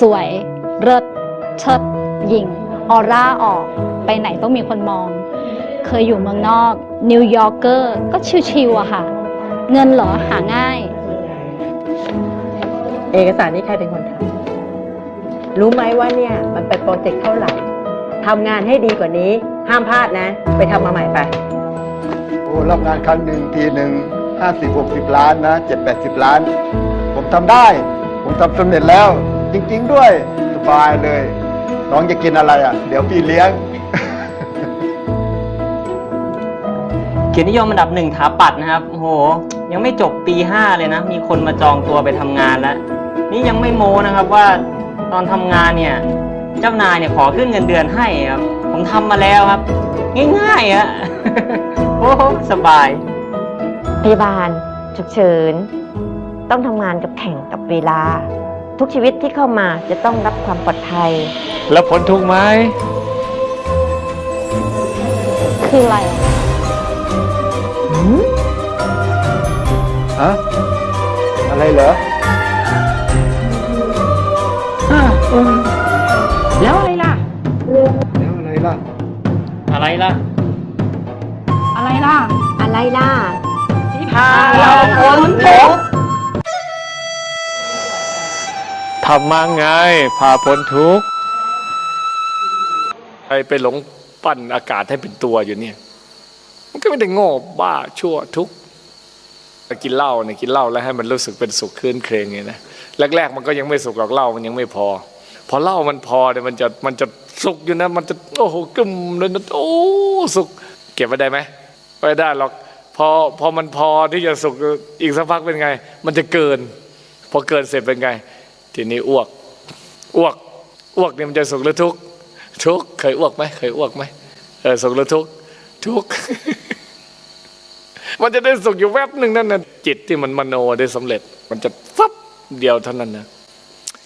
สวย เลิศเชิดหญิงออร่าออก ไปไหนต้องมีคนมอง เคยอยู่เมืองนอก นิวยอร์กเกอร์ก็ชิวๆอะค่ะ เงินเหรอหาง่าย เอกสารนี้ใครเป็นคนทำรู้ไหมว่าเนี่ยมันเป็นโปรเจกต์เท่าไหร่ทำงานให้ดีกว่านี้ ห้ามพลาดนะ ไปทำมาใหม่ไป โอ้รับงานครั้งหนึ่งทีหนึ่งห้าสิบหกสิบล้านนะเจ็ดแปดสิบล้าน ผมทำได้ ผมทำสำเร็จแล้ว จริง ๆ ด้วย สบายเลย น้องจะกินอะไรอะ เดี๋ยวพี่เลี้ยง เกียรตินิยมอันดับหนึ่งถาปัดนะครับโอ้โห ยังไม่จบปีห้าเลยนะ มีคนมาจองตัวไปทำงานแล้ว นี่ยังไม่โม้นะครับว่าตอนทำงานเนี่ย เจ้านายเนี่ยขอขึ้นเงินเดือนให้ครับ ผมทำมาแล้วครับ ง่ายๆอะ โอ้โหสบาย พยาบาลฉุกเฉิน ต้องทำงานกับแข่งกับเวลา ทุกชีวิตที่เข้ามาจะต้องรับความปลอดภัย แล้วพ้นทุกข์ไหมคืออะไรอะฮะอะไรเหรอแล้วอะไรล่ะ แล้วอะไรล่ะ อะไรล่ะ อะไรล่ะ อะไรล่ะพาเราพ้นทุกข์ ทำมาไงพาพ้นทุกข์ใครไปหลงปั้นอากาศให้เป็นตัวอยู่เนี่ย มันก็ไม่ได้โง่บ้าชั่วทุกข์กินเหล้าเนี่ยกินเหล้าแล้วให้มันรู้สึกเป็นสุขคืนเครงไงนะแรกๆมันก็ยังไม่สุขหรอกเหล้ามันยังไม่พอ พอเหล้ามันพอเนี่ยมันจะมันจะสุขอยู่นะ มันจะโอ้โหกึมเลยนะโอ้สุข เก็บไว้ได้ไหมไม่ได้หรอกพอพอมันพอที่จะสุขอีกสักพักเป็นไง มันจะเกิน พอเกินเสร็จเป็นไง ทีนี้อ้วก อ้วก อ้วกเนี่ยมันจะสุขหรือทุกข์ทุกข์เคยอ้วกไหมเคยอ้วกไหมเออสุขหรือทุกข์ทุกข์มันจะได้สุขอยู่แวบหนึ่งนั่นนะจิตที่มันมโนได้สำเร็จ มันจะฟับเดียวเท่านั้นนะ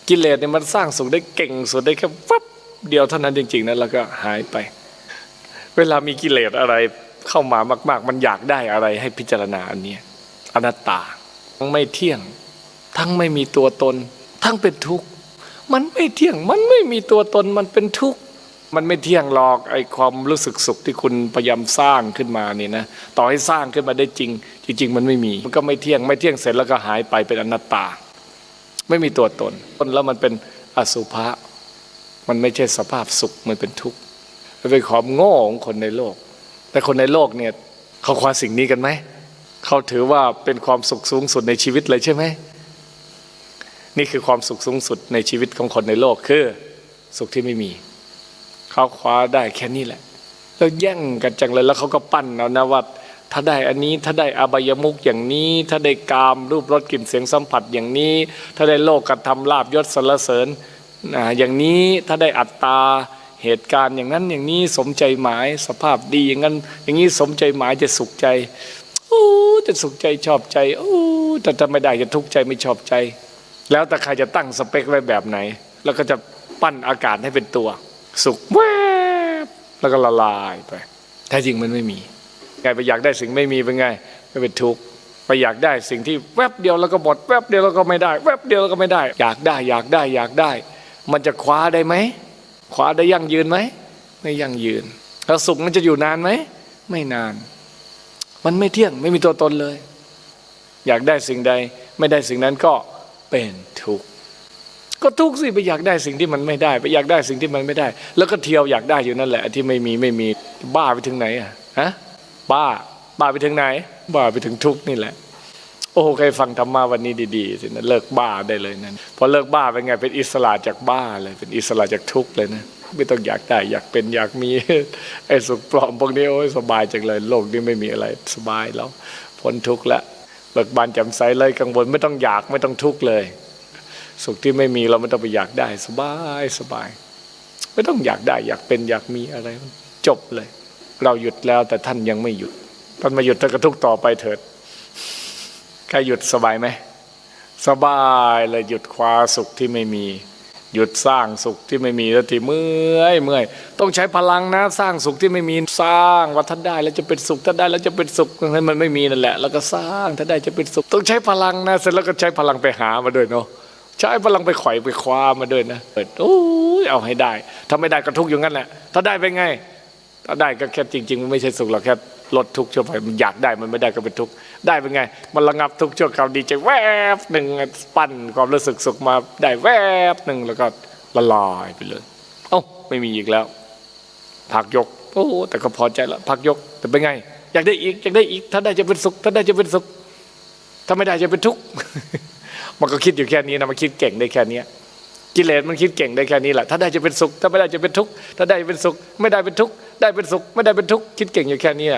กิเลสเนี่ยมันสร้างสุขได้เก่งสุดได้แค่ฟับเดียวเท่านั้นจริงๆนะแล้วก็หายไป เวลามีกิเลสอะไรเข้ามามาก ๆ มันอยากได้อะไรให้พิจารณาอันนี้อนัตตาทั้งไม่เที่ยง ทั้งไม่มีตัวตน ทั้งเป็นทุกข์ มันไม่เที่ยง มันไม่มีตัวตน มันเป็นทุกข์ มันไม่เที่ยงหรอก ไอความรู้สึกสุขที่คุณพยายามสร้างขึ้นมานี่นะ ต่อให้สร้างขึ้นมาได้จริง จริง ๆ มันไม่มี มันก็ไม่เที่ยง ไม่เที่ยงเสร็จแล้วก็หายไปเป็นอนัตตา ไม่มีตัวตน แล้วมันเป็นอสุภะ มันไม่ใช่สภาพสุข มันเป็นทุกข์เป็นความโง่ของคนในโลก แต่คนในโลกเนี่ยเขาคว้าสิ่งนี้กันไหม เขาถือว่าเป็นความสุขสูงสุดในชีวิตเลยใช่ไหม นี่คือความสุขสูงสุดในชีวิตของคนในโลกคือสุขที่ไม่มีเขาคว้าได้แค่นี้แหละ แล้วแย่งกันจังเลยแล้วเขาก็ปั้นเอานะว่าถ้าได้อันนี้ถ้าได้อบายมุกอย่างนี้ ถ้าได้กามรูปรสกลิ่นเสียงสัมผัสอย่างนี้ ถ้าได้โลกกระทำลาบยศสรรเสริญอ่าอย่างนี้ถ้าได้อัตตาเหตุการณ์อย่างนั้นอย่างนี้สมใจหมายสภาพดีอย่างนั้น อย่างนี้สมใจหมายจะสุขใจโอ้จะสุขใจชอบใจโอ้แต่ถ้าไม่ได้จะทุกข์ใจไม่ชอบใจ แล้วแต่ใครจะตั้งสเปคไว้แบบไหน แล้วก็จะปั้นอากาศให้เป็นตัว สุขแวบแล้วก็ละลายไปแท้จริงมันไม่มีไงไปอยากได้สิ่งไม่มีเป็นไงไม่เป็นทุกข์ไปอยากได้สิ่งที่แวบเดียวแล้วก็หมดแวบเดียวแล้วก็ไม่ได้ แวบเดียวแล้วก็ไม่ได้ อยากได้อยากได้อยากได้ มันจะคว้าได้ไหมคว้าได้ยั่งยืนไหมไม่ยั่งยืนแล้วสุขมันจะอยู่นานไหมไม่นาน มันไม่เที่ยงไม่มีตัวตนเลย อยากได้สิ่งใด ไม่ได้สิ่งนั้นก็ เป็นทุกข์ก็ทุกข์สิไปอยากได้สิ่งที่มันไม่ได้ ไปอยากได้สิ่งที่มันไม่ได้ แล้วก็เที่ยวอยากได้อยู่นั่นแหละ ที่ไม่มีไม่มีบ้าไปถึงไหนอะฮะบ้าบ้าไปถึงไหน บ้าไปถึงทุกข์นี่แหละ โอ้โหใครฟังธรรมาวันนี้ดีๆสินะเลิกบ้าได้เลยนั่นพอเลิกบ้าเป็นไงเป็นอิสระจากบ้าเลยเป็นอิสระจากทุกข์เลยนะไม่ต้องอยากได้อยากเป็นอยากมีไอ้สุขปลอมพวกนี้โอ้ยสบายจังเลย โลกนี้ไม่มีอะไรสบายแล้วพ้นทุกข์แล้ว เบิกบานแจ่มใสเลยกังวลไม่ต้องอยากไม่ต้องทุกข์เลย สุขที่ไม่มีเราไม่ต้องไปอยากได้ สบายสบาย ไม่ต้องอยากได้อยากเป็นอยากมีอะไรจบเลย เราหยุดแล้วแต่ท่านยังไม่หยุด ท่านมาหยุดท่านก็ทุกต่อไปเถิดใครหยุดสบายไหมสบายเลยหยุดคว้าสุขที่ไม่มี หยุดสร้างสุขที่ไม่มีแล้วทีเมื่อยเมื่อยต้องใช้พลังนะสร้างสุขที่ไม่มีสร้างว่าถ้าได้แล้วจะเป็นสุขถ้านได้แล้วจะเป็นสุขนั้นมันไม่มีนั่นแหละ แล้วก็สร้างถ้านได้จะเป็นสุข ต้องใช้พลังนะเสร็จแล้วก็ใช้พลังไปหามาด้วยเนาะใช้พลังไปไขว่ไปคว้ามาด้วยนะเปิดโอ้ยเอาให้ได้ ถ้าไม่ได้ก็ทุกอย่างนั้นแหละถ้าได้เป็นไง ถ้าได้ก็แค่จริง ๆ มันไม่ใช่สุขหรอกแค่ ลดทุกข์ชั่วไปมันอยากได้มันไม่ได้ก็เป็นทุกข์ได้เป็นไง มันระงับทุกข์ชั่วคราวดีใจแวบหนึ่งปั้นความรู้สึกสุขมาได้แวบหนึ่งแล้วก็ละลายไปเลยเอ้าไม่มีอีกแล้วพักยกโอ้แต่ก็พอใจและพักยกแต่เป็นไง อยากได้อีกอยากได้อีก ถ้าได้จะเป็นสุข ถ้าได้จะเป็นสุข ถ้าไม่ได้จะเป็นทุกข์มันก็คิดอยู่แค่นี้นะมันคิดเก่งได้แค่นี้กิเลสมันคิดเก่งได้แค่นี้แหละถ้าได้จะเป็นสุข ถ้าไม่ได้จะเป็นทุกข์ถ้าได้เป็นสุข ไม่ได้เป็นทุกข์ได้เป็นสุข ไม่ได้เป็นทุกข์คิดเก่งอยู่แค่นี้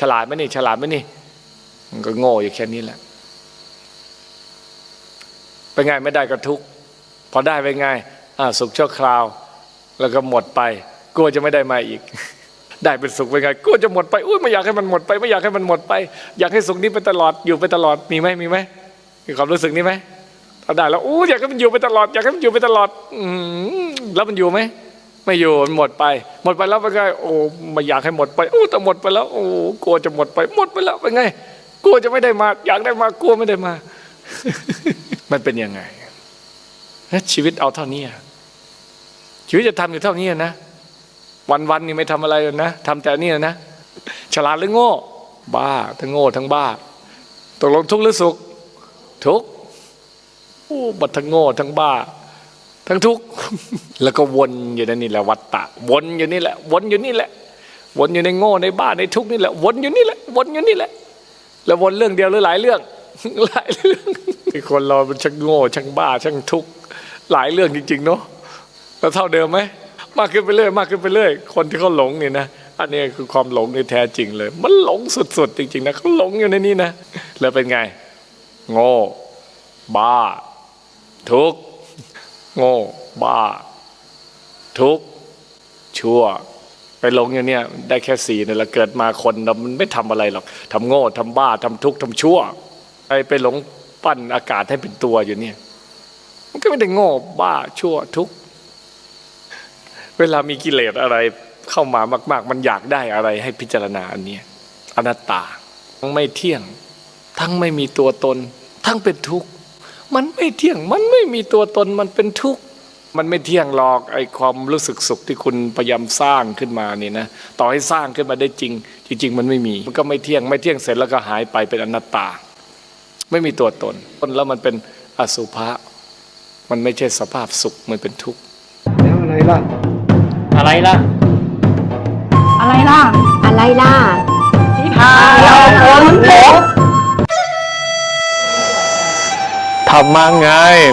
ฉลาดไหมนี่ฉลาดไหมนี่มันก็โง่อยู่แค่นี้แหละเป็นไงไม่ได้ก็ทุกข์พอได้เป็นไงอ่าสุขชั่วคราว แล้วก็หมดไปกลัวจะไม่ได้มาอีก ได้เป็นสุขเป็นไงกลัวจะหมดไปอุ้ยไม่อยากให้มันหมดไป ไม่อยากให้มันหมดไป อยากให้สุขนี้ไปตลอดอยู่ไปตลอดมีไหมมีไหมมีความรู้สึกนี้ไหมถ้าได้แล้วอู้อยากให้มันอยู่ไปตลอด อยากให้มันอยู่ไปตลอด อืมแล้วมันอยู่ไหม ไม่อยู่มันหมดไป หมดไปแล้วเป็นไงโอ้ไม่อยากให้หมดไปโอ้แต่หมดไปแล้วโอ้กลัวจะหมดไป หมดไปแล้วเป็นไงกลัวจะไม่ได้มา อยากได้มากลัวไม่ได้มา มันเป็นยังไงชีวิตเอาเท่านี้ชีวิตจะทำอยู่เท่านี้นะวันวันๆนี่ไม่ทำอะไรเลยนะทำแต่นี่นะฉลาดหรือโง่ บ้าทั้งโง่ทั้งบ้าตกลงทุกข์หรือสุข ทุกข์โอ้บัดทั้งโง่ทั้งบ้า ทั้งทุกข์แล้วก็วนอยู่ในนี่แหละวัฏฏะวนอยู่นี่แหละวนอยู่นี่แหละ วนอยู่ในโง่ในบ้าในทุกข์นี่แหละวนอยู่นี่แหละวนอยู่นี่แหละ แล้ววนเรื่องเดียวหรือหลายเรื่อง หลายเรื่องคนเรามันช่างโง่ช่างบ้าช่างทุกข์หลายเรื่องจริงๆเนาะแล้วเท่าเดิมไหมมากขึ้นไปเรื่อยมากขึ้นไปเรื่อยคนที่เขาหลงนี่นะอันนี้คือความหลงในแท้จริงเลย มันหลงสุดๆจริงๆนะเขาหลงอยู่ในนี้นะแล้วเป็นไง โง่ บ้า ทุกข์ โง่บ้า ทุกข์ชั่ว ไปหลงอย่างเนี้ยได้แค่สี่เนี่ยแหละเกิดมาคนมันไม่ทำอะไรหรอกทำโง่ทำบ้าทำทุกข์ทำชั่วไปไปหลงปั้นอากาศให้เป็นตัวอยู่เนี่ย มันก็ไม่ได้โง่บ้าชั่วทุกข์เวลามีกิเลสอะไรเข้ามามาก ๆ มันอยากได้อะไรให้พิจารณาอันเนี้ยอนัตตาทั้งไม่เที่ยง ทั้งไม่มีตัวตน ทั้งเป็นทุกข์ มันไม่เที่ยงมันไม่มีตัวตนมันเป็นทุกข์มันไม่เที่ยงหรอกไอความรู้สึกสุขที่คุณพยายามสร้างขึ้นมานี่นะต่อให้สร้างขึ้นมาได้จริง จริง ๆ มันไม่มีมันก็ไม่เที่ยงไม่เที่ยงเสร็จแล้วก็หายไปเป็นอนัตตา ไม่มีตัวตนแล้วมันเป็นอสุภะมันไม่ใช่สภาพสุขมันเป็นทุกข์แล้วอะไรล่ะ อะไรล่ะ อะไรล่ะ อะไรล่ะพาเราพ้นทุกข์ ทำมาไง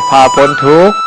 พาพ้นทุกข์